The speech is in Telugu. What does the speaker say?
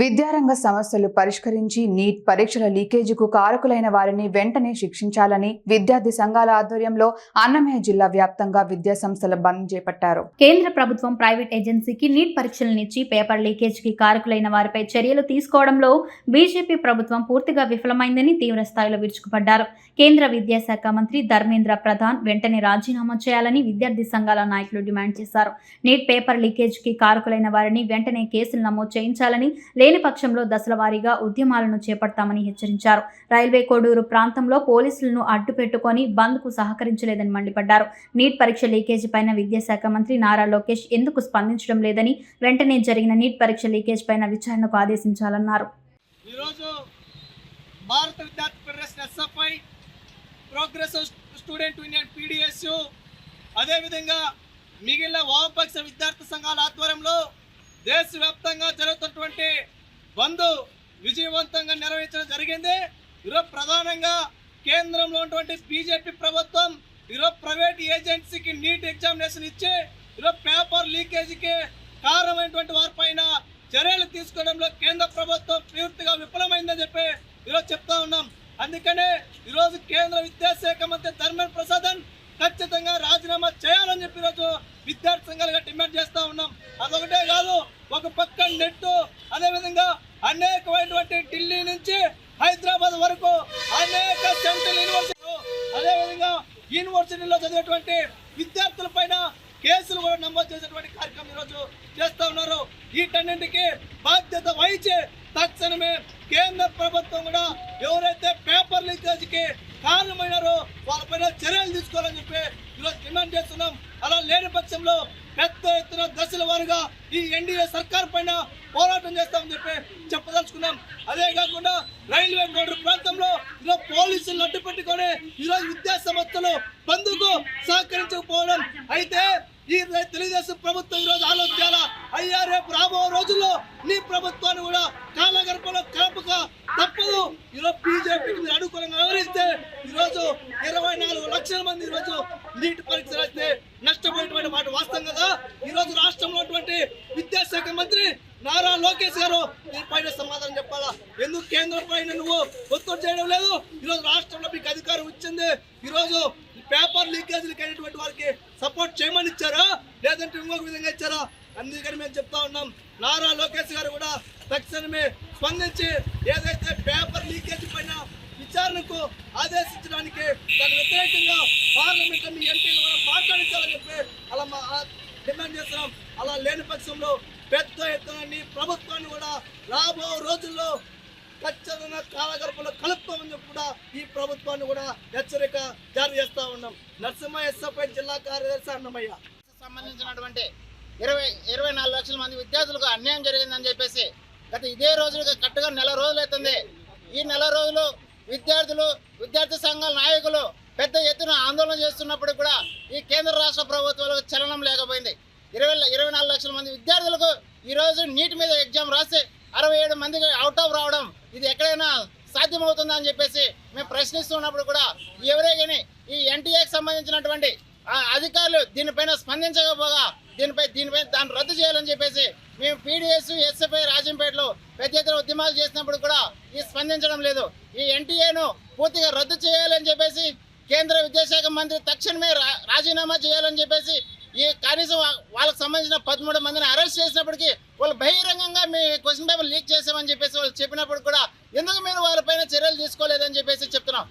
విద్యారంగ సమస్యలు పరిష్కరించి నీట్ పరీక్షల లీకేజీకు కారకులైన వారిని వెంటనే శిక్షించాలని విద్యార్థి సంఘాల ఆధ్వర్యంలో అన్నమయ్య జిల్లా వ్యాప్తంగా విద్యా సంస్థల బంద్ చేపట్టారు. కేంద్ర ప్రభుత్వం ప్రైవేట్ ఏజెన్సీకి నీట్ పరీక్షలనిచ్చి పేపర్ లీకేజీకి కారకులైన వారిపై చర్యలు తీసుకోవడంలో బీజేపీ ప్రభుత్వం పూర్తిగా విఫలమైందని తీవ్ర స్థాయిలో విరుచుకుపడ్డారు. కేంద్ర విద్యాశాఖ మంత్రి ధర్మేంద్ర ప్రధాన్ వెంటనే రాజీనామా చేయాలని విద్యార్థి సంఘాల నాయకులు డిమాండ్ చేశారు. నీట్ పేపర్ లీకేజీకి కారకులైన వారిని వెంటనే కేసులు నమోదు చేయించాలని లే లేని పక్షంలో దశల వారీగా ఉద్యమాలను చేపడతామని హెచ్చరించారు. రైల్వే కోడూరు ప్రాంతంలో పోలీసులను అడ్డుపెట్టుకొని బంద్ బంద్కు సహకరించలేదని మండిపడ్డారు. నీట్ పరీక్ష లీకేజ్ పైన విద్యాశాఖ మంత్రి నారా లోకేష్ ఎందుకు స్పందించడం లేదని వెంటనే జరిగిన నీట్ పరీక్ష లీకేజ్ పైన విచారణకు ఆదేశించాలన్నారు. భారత విద్యార్థి federation SFI student union PDSU అదేవిధంగా మిగిలిన వామపక్ష విద్యార్థి సంఘాల ఆధ్వర్యంలో దేశవ్యాప్తంగా జరుగుతున్నటువంటి బంద్ విజయవంతంగా నిర్వహించడం జరిగింది. ఈరోజు ప్రధానంగా కేంద్రంలో ఉన్నటువంటి బీజేపీ ప్రభుత్వం ఈరోజు ప్రైవేట్ ఏజెన్సీకి నీట్ ఎగ్జామినేషన్ ఇచ్చి ఈరోజు పేపర్ లీకేజీకి కారణమైనటువంటి వారిపైన చర్యలు తీసుకోవడంలో కేంద్ర ప్రభుత్వం పూర్తిగా విఫలమైందని చెప్పి ఈరోజు చెప్తా ఉన్నాం. అందుకనే ఈరోజు కేంద్ర విద్యాశాఖ మంత్రి ధర్మేంద్ర ప్రసాదన్ ఖచ్చితంగా రాజీనామా చేయాలని చెప్పి ఈరోజు విద్యార్థి సంఘాలుగా డిమాండ్ చేస్తూ ఉన్నాం. అదొకటే కాదు ఒక పక్క నెట్ అదేవిధంగా అనేకమైనటువంటి ఢిల్లీ నుంచి హైదరాబాద్ వరకు అనేక సెంట్రల్ యూనివర్సిటీలు అదేవిధంగా యూనివర్సిటీలో చదివేటువంటి విద్యార్థుల పైన కేసులు కూడా నమోదు చేసేటువంటి కార్యక్రమం ఈరోజు చేస్తూ ఉన్నారు. వీటన్నింటికి బాధ్యత వహించి తక్షణమే కేంద్ర ప్రభుత్వం కూడా ఎవరైతే పేపర్ లీకేజ్కి కారణమైనారో వాళ్ళపైన చర్యలు తీసుకోవాలని చెప్పి ఈరోజు డిమాండ్ చేస్తున్నాం. అలా లేని పక్షంలో పెద్ద దశల వారుగా ఈ ఎన్డీఏ సర్కార్ పైన పోరాటం చేస్తామని చెప్పి చెప్పదలుచుకున్నాం. అదే కాకుండా రైల్వే బోర్డు ప్రాంతంలో ఈరోజు పోలీసులు అడ్డు పెట్టుకొని ఈరోజు విద్యా సంస్థలు బంధుకు సహకరించకపోవడం. అయితే ఈ తెలుగుదేశం ప్రభుత్వం ఈరోజు ఆలోచించాల? అయ్యా రేపు రాబో రోజుల్లో నీ ప్రభుత్వాన్ని కూడా కాలగర్భంలో కలపక తప్పదు. ఈరోజు బీజేపీకి మీరు అనుకూలంగా వివరిస్తే ఈరోజు ఇరవై నాలుగు లక్షల మంది ఈరోజు నీటి పరీక్ష రాస్తే నష్టపోయినటువంటి మాట వాస్తవం కదా ఈరోజు రాష్ట్రంలో ఉన్నటువంటి విద్యాశాఖ మంత్రి నారా లోకేష్ గారు దీనిపైన సమాధానం చెప్పాలా ఎందుకు కేంద్రం పైన నువ్వు ఒత్తిడి చేయడం లేదు. ఈరోజు రాష్ట్రంలో మీకు అధికారం ఇచ్చింది. ఈరోజు పేపర్ లీకేజీలకు అయినటువంటి వారికి సపోర్ట్ చేయమని ఇచ్చారా? లేదంటే ఇంకొక విధంగా ఇచ్చారా? అందుకని మేము చెప్తా ఉన్నాం. నారా లోకేష్ గారు కూడా తక్షణమే స్పందించి ఏదైతే పేపర్ లీకేజ్ పైన విచారణకు ఆదేశించడానికి దాని వ్యతిరేకంగా పార్లమెంట్ మీ ఎంపీలు కూడా మాట్లాడించాలని చెప్పి అలా మా డిమాండ్ చేస్తున్నాం. అలా లేని పక్షంలో పెద్ద ఎత్తున ప్రభుత్వాన్ని కూడా రాబో రోజుల్లో ఖచ్చితంగా కాలగర్భంలో కలుపుతామని చెప్పి కూడా ఈ ప్రభుత్వాన్ని కూడా హెచ్చరిక జారీ చేస్తా ఉన్నాం. నరసింహ ఎస్ఎఫ్ఐ జిల్లా కార్యదర్శి అన్నమయ్య. సంబంధించినటువంటి ఇరవై ఇరవై నాలుగు లక్షల మంది విద్యార్థులకు అన్యాయం జరిగిందని చెప్పేసి గత ఇదే రోజులుగా కరెక్ట్గా నెల రోజులు అవుతుంది. ఈ నెల రోజులు విద్యార్థులు విద్యార్థి సంఘాల నాయకులు పెద్ద ఎత్తున ఆందోళన చేస్తున్నప్పుడు కూడా ఈ కేంద్ర రాష్ట్ర ప్రభుత్వాలకు చలనం లేకపోయింది. ఇరవై ఇరవై నాలుగు లక్షల మంది విద్యార్థులకు ఈరోజు నీటి మీద ఎగ్జామ్ రాసి అరవై ఏడు మందికి అవుట్ ఆఫ్ రావడం ఇది ఎక్కడైనా సాధ్యమవుతుందా అని చెప్పేసి మేము ప్రశ్నిస్తున్నప్పుడు కూడా ఎవరే కానీ ఈ ఎన్టీఏకి సంబంధించినటువంటి ఆ అధికారులు దీనిపైన స్పందించకపోగా దీనిపై దీనిపై దాన్ని రద్దు చేయాలని చెప్పేసి మేము పీడిఎస్ ఎస్ఎఫ్ఐ రాజంపేటలో పెద్ద ఎత్తున ఉద్యమాలు చేసినప్పుడు కూడా ఈ స్పందించడం లేదు. ఈ ఎన్టీఏను పూర్తిగా రద్దు చేయాలని చెప్పేసి కేంద్ర విద్యాశాఖ మంత్రి తక్షణమే రా- రాజీనామా చేయాలని చెప్పేసి ఈ కనీసం వాళ్ళకి సంబంధించిన పదమూడు మందిని అరెస్ట్ చేసినప్పటికీ వాళ్ళు బహిరంగంగా మీ క్వశ్చన్ పేపర్ లీక్ చేసామని చెప్పేసి వాళ్ళు చెప్పినప్పుడు కూడా ఎందుకు మీరు వాళ్ళపైన చర్యలు తీసుకోలేదని చెప్పేసి చెప్తున్నాం.